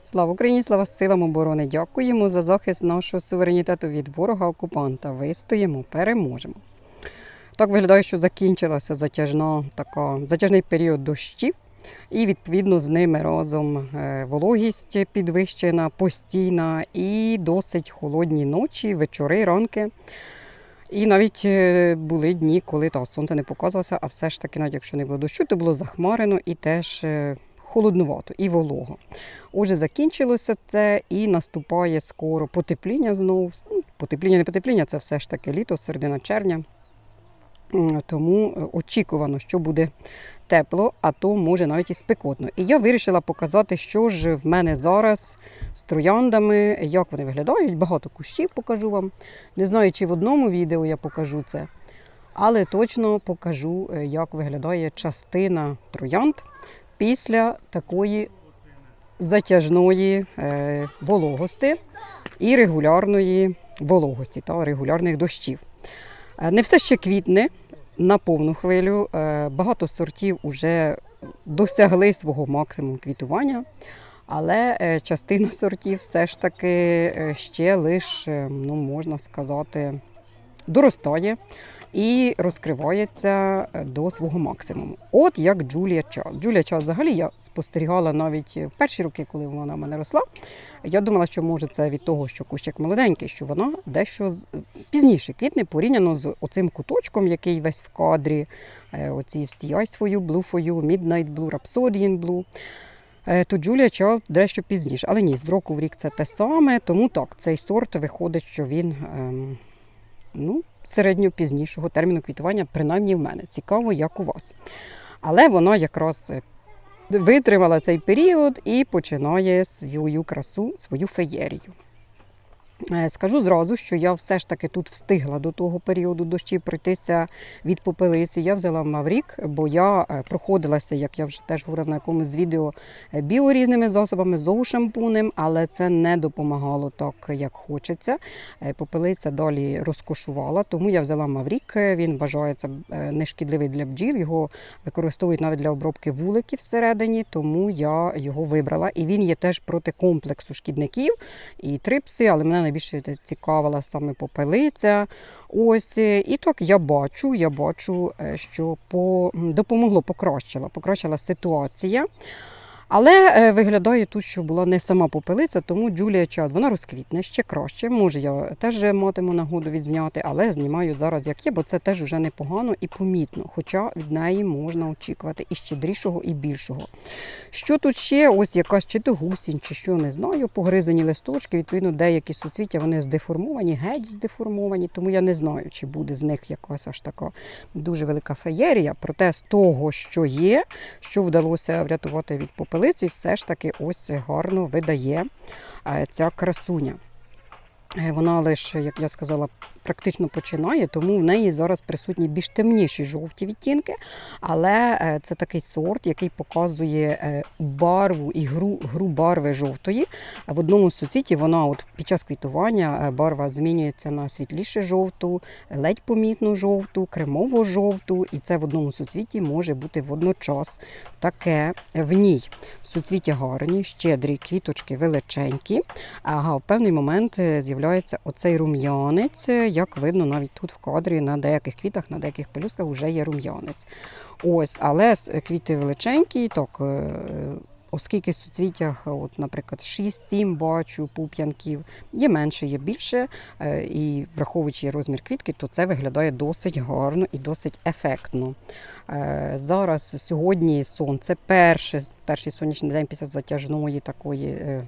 Слава Україні, слава силам оборони! Дякуємо за захист нашого суверенітету від ворога-окупанта. Вистоїмо, переможемо. Так виглядає, що закінчилася затяжна така, затяжний період дощів, і відповідно з ними разом е, вологість підвищена, постійна і досить холодні ночі, вечори, ранки. І навіть е, були дні, коли та, сонце не показувалося, а все ж таки, навіть якщо не було дощу, то було захмарено і теж е, холоднувато і волого. Отже, закінчилося це і наступає скоро потепління знову. Ну, Потепління, не потепління, це все ж таки літо, середина червня. Тому е, очікувано, що буде тепло, а то може навіть і спекотно. І я вирішила показати, що ж в мене зараз з трояндами, як вони виглядають. Багато кущів покажу вам. Не знаю, чи в одному відео я покажу це, але точно покажу, е, як виглядає частина троянд після такої затяжної е, вологости і регулярної вологості та регулярних дощів. Е, Не все ще квітне на повну хвилю. Е, Багато сортів вже досягли свого максимуму квітування, але частина сортів все ж таки ще лише, ну можна сказати, доростає і розкривається е, до свого максимуму. От як Джулія Чат. Джулія Чат взагалі я спостерігала навіть в перші роки, коли вона в мене росла. Я думала, що може це від того, що кущик молоденький, що вона дещо пізніше квітне порівняно з оцим куточком, який весь в кадрі. Е, Оці всі for you, Midnight Blue, Rhapsodian Blue. Е, То Джулія Чайлд дещо пізніше. Але ні, з року в рік це те саме, тому так, цей сорт виходить, що він ем, ну, середньопізнішого терміну квітування, принаймні в мене. Цікаво, як у вас. Але вона якраз е, витримала цей період і починає свою красу, свою феєрію. Е, Скажу зразу, що я все ж таки тут встигла до того періоду дощів пройтися від попелиці. Я взяла Маврік, бо я е, проходилася, як я вже теж говорила на якомусь з відео, е, біорізними засобами, зоошампунем, але це не допомагало так, як хочеться. Попелиця далі розкошувала, тому я взяла Маврік. Він вважається нешкідливий для бджіл. Його використовують навіть для обробки вуликів всередині, тому я його вибрала. І він є теж проти комплексу шкідників і трипси, але мене найбільше цікавила саме попелиця. Ось е, і так я бачу, я бачу, е, що по, допомогло, покращила, покращила ситуація. Але е, виглядає тут, що була не сама попелиця, тому Джулія Чад, вона розквітне ще краще. Може, я теж матиму нагоду відзняти, але знімаю зараз як є, бо це теж вже непогано і помітно. Хоча від неї можна очікувати і щедрішого, і більшого. Що тут ще? Ось якась чи то гусінь, чи що не знаю. Погризані листочки. Відповідно, деякі суцвіття вони здеформовані, геть здеформовані, тому я не знаю, чи буде з них якась аж така дуже велика феєрія. Проте з того, що є, що вдалося врятувати від попелиці, все ж таки ось гарно видає е, ця красуня. Е, Вона лише, як я сказала, практично починає, тому в неї зараз присутні більш темніші жовті відтінки. Але е, це такий сорт, який показує е, барву і гру, гру барви жовтої. В одному з суцвіті вона от під час квітування барва змінюється на світліше жовту, ледь помітну жовту, кремово жовту, і це в одному суцвіті може бути водночас таке в ній. Суцвіття гарні, щедрі, квіточки величенькі. Ага, в певний момент е, з'являється оцей рум'янець. Як видно, навіть тут в кадрі на деяких квітах, на деяких пелюстках вже є рум'янець. Ось, але квіти величенькі, так. е, Оскільки в суцвіттях, от, наприклад, 6-7 бачу пуп'янків, є менше, є більше, е, і враховуючи розмір квітки, то це виглядає досить гарно і досить ефектно. Е, Зараз сьогодні сонце, перший, перший сонячний день після затяжної такої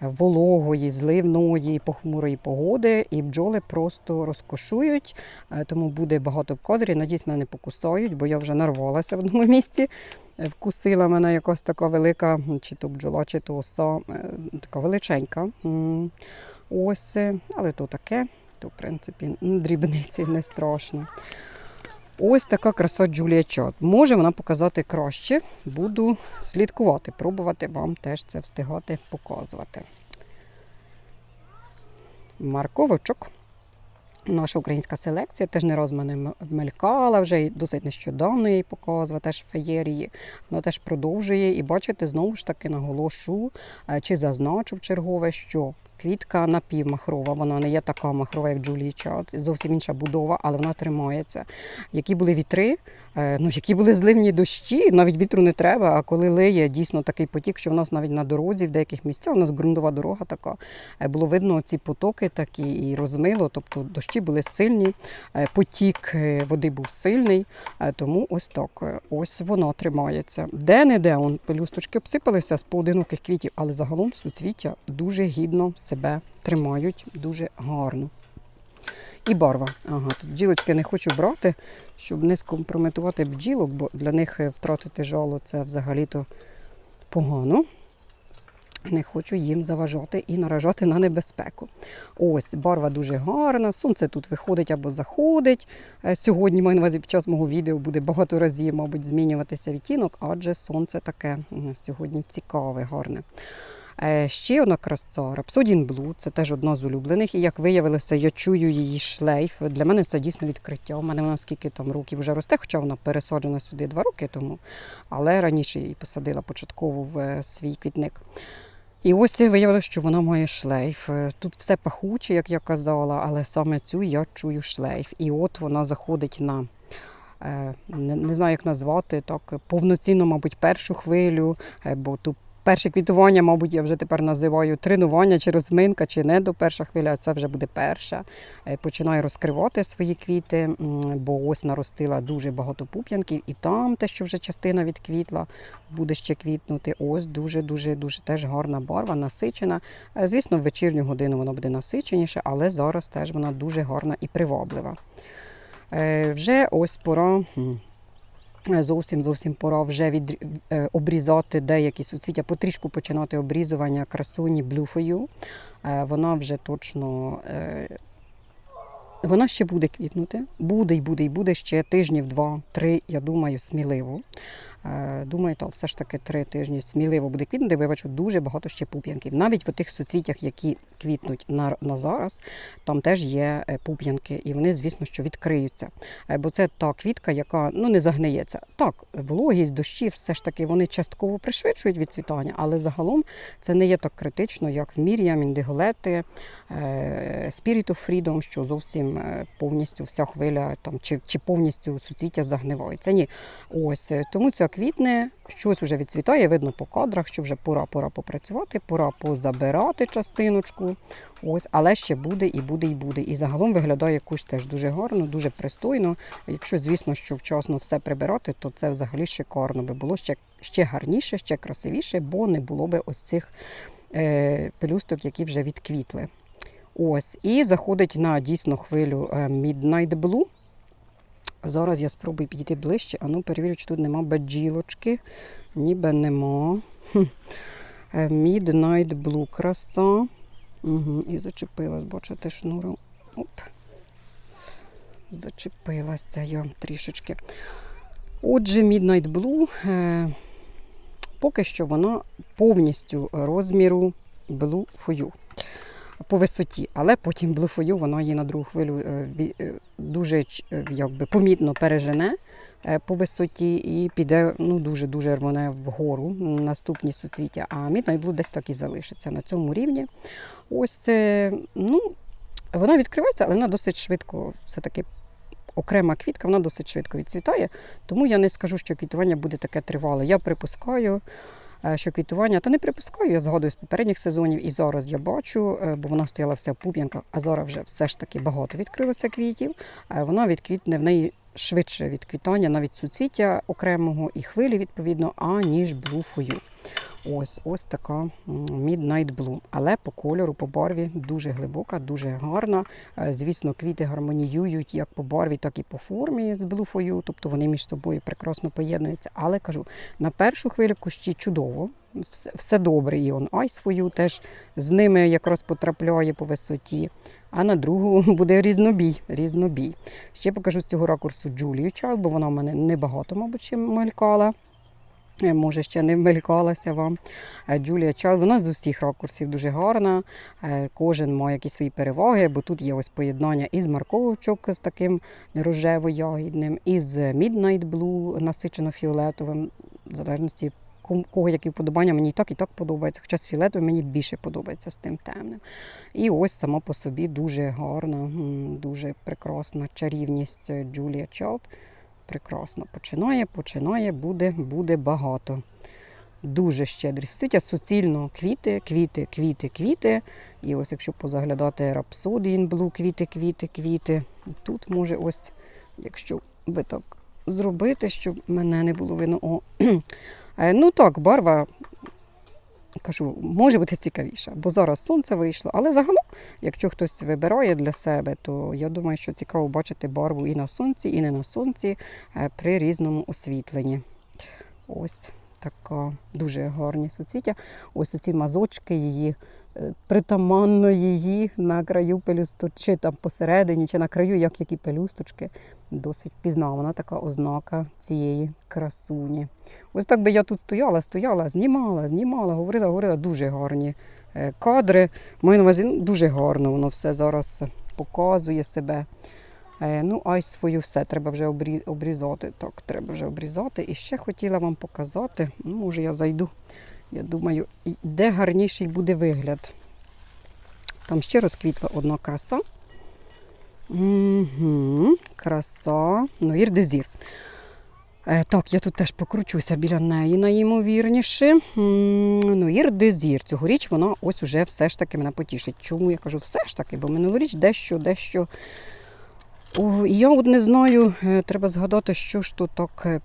вологої, зливної, похмурої погоди, і бджоли просто розкошують, е, тому буде багато в кадрі. Надіюсь, мене не покусають, бо я вже нарвалася в одному місці. Е, Вкусила мене якась така велика, чи то бджола, чи то оса, е, така величенька. Ось, але то таке, то в принципі дрібниці не страшно. Ось така краса Джулія Чат. Може вона показати краще. Буду слідкувати, пробувати вам теж це встигати показувати. Марковичок. Наша українська селекція теж не раз мене мелькала, вже досить нещодавно її показувала, теж феєрії. Вона теж продовжує. І бачите, знову ж таки наголошу е, чи зазначу в чергове, що квітка напівмахрова, вона не є така махрова, як Джулії Чад. зовсім інша будова, але вона тримається. Які були вітри, ну які були зливні дощі, навіть вітру не треба. А коли лиє дійсно такий потік, що в нас навіть на дорозі в деяких місцях, у нас ґрунтова дорога така, е, було видно ці потоки такі і розмило, тобто дощі були сильні, е, потік е, води був сильний, е, тому ось так. е, Ось воно тримається. Де-не-де он пелюсточки обсипалися з поодиноких квітів, але загалом суцвіття дуже гідно себе тримають, дуже гарно. І барва. Ага, тут бджілочки не хочу брати, щоб не скомпрометувати бджілок, бо для них е, втратити жало це взагалі-то погано. Не хочу їм заважати і наражати на небезпеку. Ось барва дуже гарна. Сонце тут виходить або заходить. Е, Сьогодні маю на увазі під час мого відео буде багато разів, мабуть, змінюватися відтінок, адже сонце таке сьогодні цікаве, гарне. Е, Ще одна краса Рапсодін Блу, це теж одна з улюблених. І як виявилося, я чую її шлейф. Для мене це дійсно відкриття. У мене вона скільки там років вже росте, хоча вона пересаджена сюди два роки тому, але раніше її посадила початково в е, свій квітник. І ось виявилося, що вона має шлейф. Е, Тут все пахуче, як я казала, але саме цю я чую шлейф. І от вона заходить на. Не, знаю, як назвати так, повноцінно, мабуть, першу хвилю, бо ту перше квітування, мабуть, я вже тепер називаю тренування чи розминка, чи не до перша хвиля, це вже буде перша. Е, Починаю розкривати свої квіти, бо ось наростила дуже багато пуп'янків, і там те, що вже частина відквітла, буде ще квітнути. Ось дуже, дуже, дуже теж гарна барва, насичена. Е, Звісно, в вечірню годину вона буде насиченіше, але зараз теж вона дуже гарна і приваблива. Е, Вже ось пора. Зовсім зовсім пора вже від, е, обрізати деякі суцвіття, потрішку починати обрізування красуні блюфою. Е, Вона вже точно е, вона ще буде квітнути. Буде і буде, і буде ще тижнів два-три, я думаю, сміливо. Е, Думаю, то все ж таки три тижні сміливо буде квітнути, бо я бачу дуже багато ще пуп'янків. Навіть в тих суцвіттях, які квітнуть на, на зараз, там теж є е, пуп'янки, і вони, звісно, що відкриються. Е, Бо це та квітка, яка ну не загниється. Так, вологість, дощі, все ж таки вони частково пришвидшують відцвітання, але загалом це не є так критично, як в Мір'ям, індиголети, Spirit of Freedom, що зовсім повністю вся хвиля там чи, чи повністю суцвіття загнивається. Ні, ось тому ця квітне, щось вже відцвітає, видно по кадрах, що вже пора, пора попрацювати, пора позабирати частиночку. Ось, але ще буде і буде, і буде. І загалом виглядає кущ теж дуже гарно, дуже пристойно. Якщо, звісно, що вчасно все прибирати, то це взагалі шикарно би було ще, ще гарніше, ще красивіше, бо не було би ось цих е, пелюсток, які вже відквітли. Ось, і заходить на дійсно хвилю е, Midnight Blue. Зараз я спробую підійти ближче, а ну перевірю, чи тут нема баджілочки. Ніби нема. Е, Midnight Blue краса. Угу, і зачепилась, бачите, шнуром. Оп. Зачепилася я трішечки. Отже, Midnight Blue. Е, поки що вона повністю розміру Blue Фою по висоті, але потім Blue Фою вона її на другу хвилю е, е, дуже е, якби, помітно пережене е, по висоті і піде ну, дуже-дуже рвоне вгору наступні суцвіття. А Midnight Blue десь так і залишиться на цьому рівні. Ось це, ну, вона відкривається, але вона досить швидко все-таки. Окрема квітка, вона досить швидко відцвітає, тому я не скажу, що квітування буде таке тривале. Я припускаю, що квітування, та не припускаю, я згадую з попередніх сезонів, і зараз я бачу, е, бо вона стояла вся в пуп'янках, а зараз вже все ж таки багато відкрилося квітів. Е, Вона відквітне в неї швидше від квітання, навіть суцвіття окремого і хвилі, відповідно, аніж блуфою. Ось ось така Midnight Blue. Але по кольору, по барві дуже глибока, дуже гарна. Е, Звісно, квіти гармоніюють як по барві, так і по формі з блуфою, тобто вони між собою прекрасно поєднуються. Але кажу, на першу хвилю кущі чудово, все, добре. І он ай свою теж з ними якраз потрапляє по висоті. А на другу буде різнобій. різнобій. Ще покажу з цього ракурсу Джулію Чайл, бо вона в мене небагато, мабуть, ще мелькала. Е, Може, ще не вмелькалася вам. Е, Джулія Чайлд, вона з усіх ракурсів дуже гарна. Е, Кожен має якісь свої переваги, бо тут є ось поєднання із марковочок з таким рожево-ягідним, із Midnight Blue насичено-фіолетовим, в залежності кого які вподобання, мені і так і так подобається. Хоча з фіолетовим мені більше подобається з тим темним. І ось сама по собі дуже гарна, дуже прекрасна чарівність Джулія Чайлд. Прекрасно починає, починає, буде, буде багато. Дуже щедрість. Суття суцільно квіти, квіти, квіти, квіти. І ось якщо позаглядати in Blue, квіти, квіти, квіти. Тут може ось, якщо би так зробити, щоб мене не було видно. О. Е, Ну так, барва, кажу, може бути цікавіше, бо зараз сонце вийшло. Але загалом, якщо хтось вибирає для себе, то я думаю, що цікаво бачити барву і на сонці, і не на сонці е, при різному освітленні. Ось така дуже гарні суцвіття. Ось оці мазочки її. Е, Притаманно її на краю пелюсточки, чи там посередині, чи на краю, як які пелюсточки, досить впізнавана така ознака цієї красуні. Ось так би я тут стояла, стояла, знімала, знімала, говорила, говорила дуже гарні е, кадри. Маю на увазі, ну, дуже гарно воно все зараз показує себе. Е, Ну, а й свою все треба вже обрізати. Так, треба вже обрізати. І ще хотіла вам показати, ну, може я зайду. Я думаю, де гарніший буде вигляд. Там ще розквітла одна краса. Угу, краса. Ну, ірдезір. Е, так, я тут теж покручуся біля неї найімовірніше. Ну, ірдезір. Цьогоріч вона ось уже все ж таки мене потішить. Чому я кажу все ж таки? Бо минулоріч дещо, дещо. О, я от не знаю, е, треба згадати, що ж тут так е,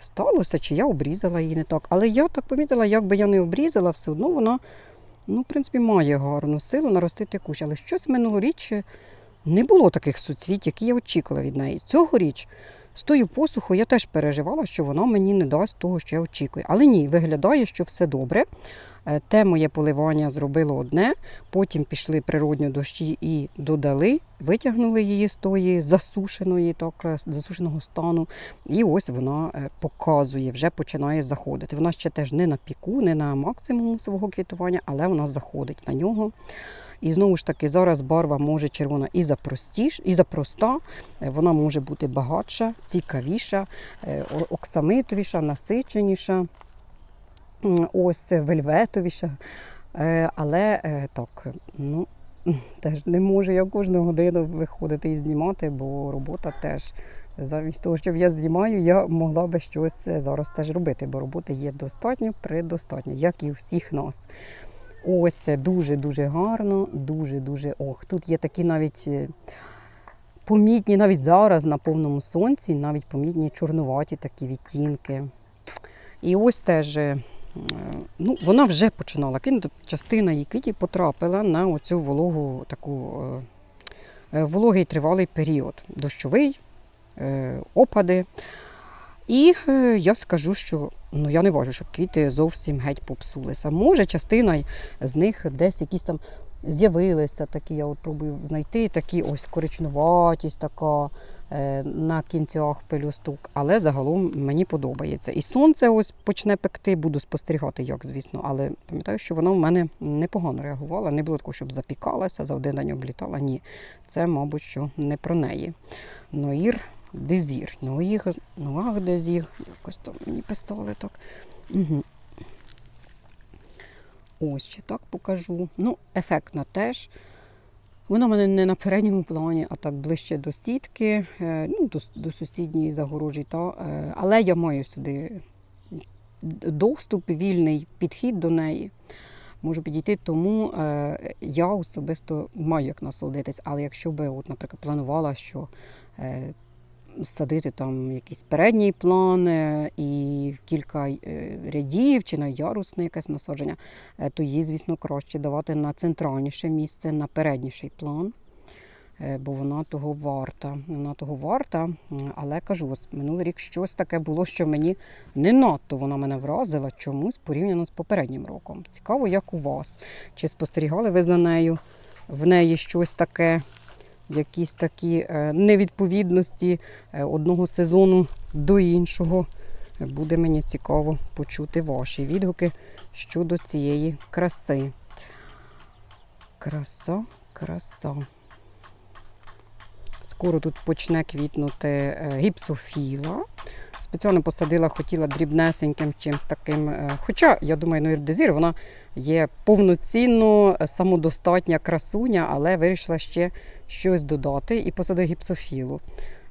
сталося, чи я обрізала її не так. Але я так помітила, як би я не обрізала, все одно вона, ну, в принципі, має гарну силу наростити кущ. Але щось минулоріч не було таких суцвіт, які я очікувала від неї. Цьогоріч з тою посухою я теж переживала, що вона мені не дасть того, що я очікую. Але ні, виглядає, що все добре. Е, Те моє поливання зробило одне, потім пішли природні дощі і додали, витягнули її з тої засушеної, так, е, засушеного стану. І ось вона е, показує, вже починає заходити. Вона ще теж не на піку, не на максимуму свого квітування, але вона заходить на нього. І знову ж таки, зараз барва може червона і за простіш, і за проста, е, вона може бути багатша, цікавіша, е, оксамитовіша, насиченіша, ось вельветовіша. Е, Але так, ну, теж не можу я кожну годину виходити і знімати, бо робота теж. Замість того, щоб я знімаю, я могла би щось зараз теж робити, бо роботи є достатньо, предостатньо, як і у всіх нас. Ось це дуже-дуже гарно, дуже-дуже ох. Тут є такі навіть е, помітні, навіть зараз на повному сонці, навіть помітні чорнуваті такі відтінки. І ось теж е, ну, вона вже починала квітнути. Частина її квітів потрапила на оцю вологу, таку е, вологий тривалий період. Дощовий, опади. І я скажу, що ну, я не бачу, щоб квіти зовсім геть попсулися. Може, частина з них десь якісь там з'явилися такі, я от пробую знайти, такі ось коричнуватість така е, на кінцях пелюсток, але загалом мені подобається. І сонце ось почне пекти, буду спостерігати, як, звісно, але пам'ятаю, що вона в мене непогано реагувала. Не було такого, щоб запікалася, за один день облітала. Ні, це, мабуть, що не про неї. Ноїр Дезір. Ноїг, Ноах Дезір. Якось там мені писали так. Угу. Ось ще так покажу. Ну, ефектна теж. Вона в мене не на передньому плані, а так ближче до сітки, е, ну, до, до сусідньої загорожі. Та, е, але я маю сюди доступ, вільний підхід до неї. Можу підійти, тому е, я особисто маю як насолодитись. Але якщо би, от, наприклад, планувала, що садити там якийсь передній план е, і кілька е, рядів чи на ярусне якесь насадження, е, то їй, звісно, краще давати на центральніше місце, на передніший план. е, Бо вона того варта. Вона того варта. Але кажу, ось минулий рік щось таке було, що мені не надто вона мене вразила чомусь порівняно з попереднім роком. Цікаво, як у вас. Чи спостерігали ви за нею? В неї щось таке якісь такі е, невідповідності е, одного сезону до іншого. буде мені цікаво почути ваші відгуки щодо цієї краси. Краса, краса. Скоро тут почне квітнути е, гіпсофіла. Спеціально посадила, хотіла дрібнесеньким чимось таким. е, Хоча, я думаю, ну, вона є повноцінно е, самодостатня красуня, але вирішила ще щось додати і посадила гіпсофілу.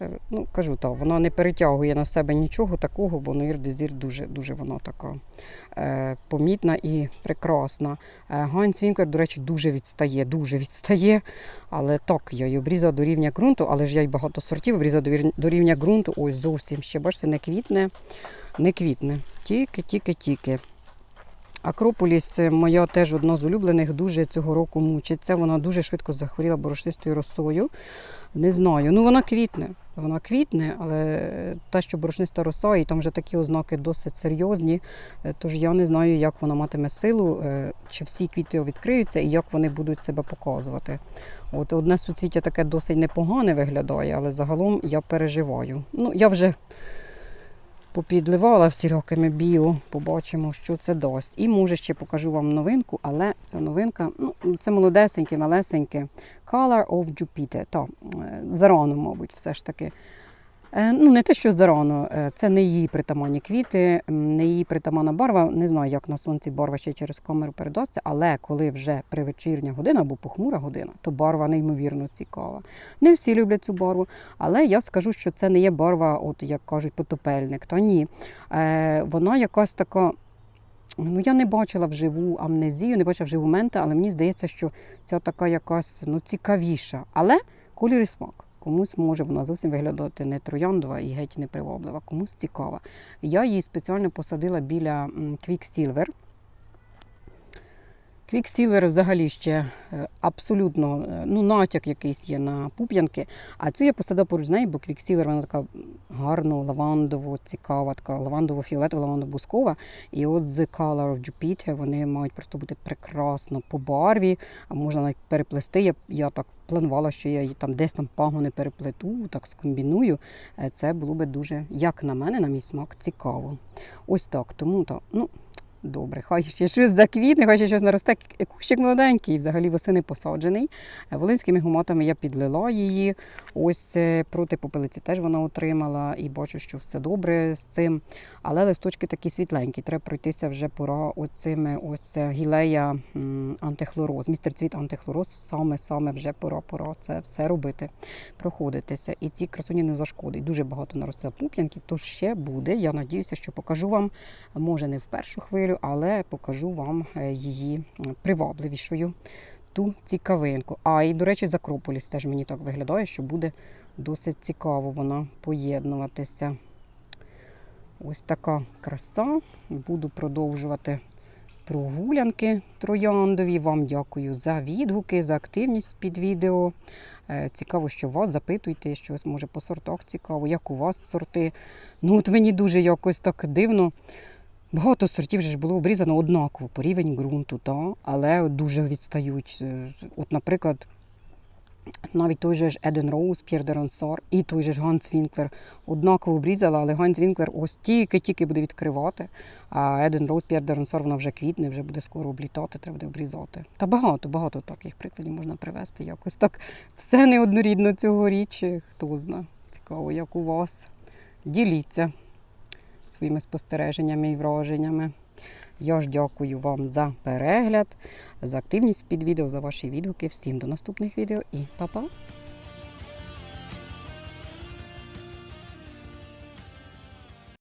Е, Ну, кажу так, вона не перетягує на себе нічого такого, бо ну, ірдезір дуже, дуже вона така е, помітна і прекрасна. Е, Ганс Вінклер, до речі, дуже відстає, дуже відстає. Але так, я її обрізала до рівня ґрунту, але ж я й багато сортів обрізала до рівня ґрунту. Ось зовсім ще, бачите, не квітне, не квітне. Тільки, тільки, тільки. Акрополіс е, моя теж одна з улюблених, дуже цього року мучиться. Вона дуже швидко захворіла борошнистою росою. Не знаю. Ну вона квітне. Вона квітне, але те, що борошниста роса, і там вже такі ознаки досить серйозні. Е, Тож я не знаю, як вона матиме силу, е, чи всі квіти відкриються і як вони будуть себе показувати. От одне суцвіття таке досить непогане виглядає, але загалом я переживаю. Ну, я вже попідливала всі роками біо, побачимо, що це дасть. І може ще покажу вам новинку, але це новинка, ну, це молодесеньке, малесеньке. Color of Jupiter. Та, е, зарано, мабуть, все ж таки. Е, Ну, не те, що зарано, е, це не її притаманні квіти, не її притаманна барва. Не знаю, як на сонці барва ще через камеру передасться, але коли вже привечірня година або похмура година, то барва неймовірно цікава. Не всі люблять цю барву, але я скажу, що це не є барва, от як кажуть, потопельник. Та ні. Е, Вона якась така. Ну, я не бачила вживу амнезію, не бачила вживу менти, але мені здається, що ця така якась ну, цікавіша. Але колір і смак. Комусь може вона зовсім виглядати не трояндова і геть не приваблива, комусь цікава. Я її спеціально посадила біля м, Quicksilver. Quicksilver взагалі ще е, абсолютно е, ну, натяк якийсь є на пуп'янки. А цю я посадила поруч з нею, бо Quicksilver вона така гарно лавандово, цікава, така лавандово-фіолетова, лавандо-бускова. І от з Color of Jupiter вони мають просто бути прекрасно по барві, а можна навіть переплести. Я, я так планувала, що я її там десь там пагони переплету, так скомбіную. Е, Це було би дуже, як на мене, на мій смак, цікаво. Ось так. Тому то, ну. Добре, хай ще щось заквітне, хай ще щось наросте. Кущик молоденький, взагалі восени посаджений. Е, Волинськими гуматами я підлила її. Ось е, проти попелиці теж вона отримала і бачу, що все добре з цим. Але листочки такі світленькі. Треба пройтися вже пора оцими ось е, гілея антихлороз. Містер цвіт антихлороз саме саме вже пора пора це все робити, проходитися. І ці красуні не зашкодить. Дуже багато наростило пуп'янків, то ще буде. Я надіюся, що покажу вам, може не в першу хвилю, але покажу вам е, її привабливішою. Ту цікавинку. А і, до речі, з Акрополіс теж мені так виглядає, що буде досить цікаво вона поєднуватися. Ось така краса. Буду продовжувати прогулянки трояндові. Вам дякую за відгуки, за активність під відео. Е, Цікаво, що вас запитуйте, щось може по сортах цікаво, як у вас сорти. Ну, от мені дуже якось так дивно. Багато сортів же ж було обрізано однаково по рівень ґрунту, та? але дуже відстають. Е, От, наприклад, навіть той же ж Еден Роуз, П'єр де Ронсор і той же ж Ганс Вінклер однаково обрізала, але Ганс Вінклер ось тільки-тільки буде відкривати. А Еден Роуз, П'єр де Ронсор, вона вже квітне, вже буде скоро облітати, треба буде обрізати. Та багато, багато таких прикладів можна привести. Якось так все неоднорідно цьогоріч. Хто зна. Цікаво, як у вас. Діліться своїми спостереженнями і враженнями. Я ж дякую вам за перегляд, за активність під відео, за ваші відгуки. Всім до наступних відео і па-па!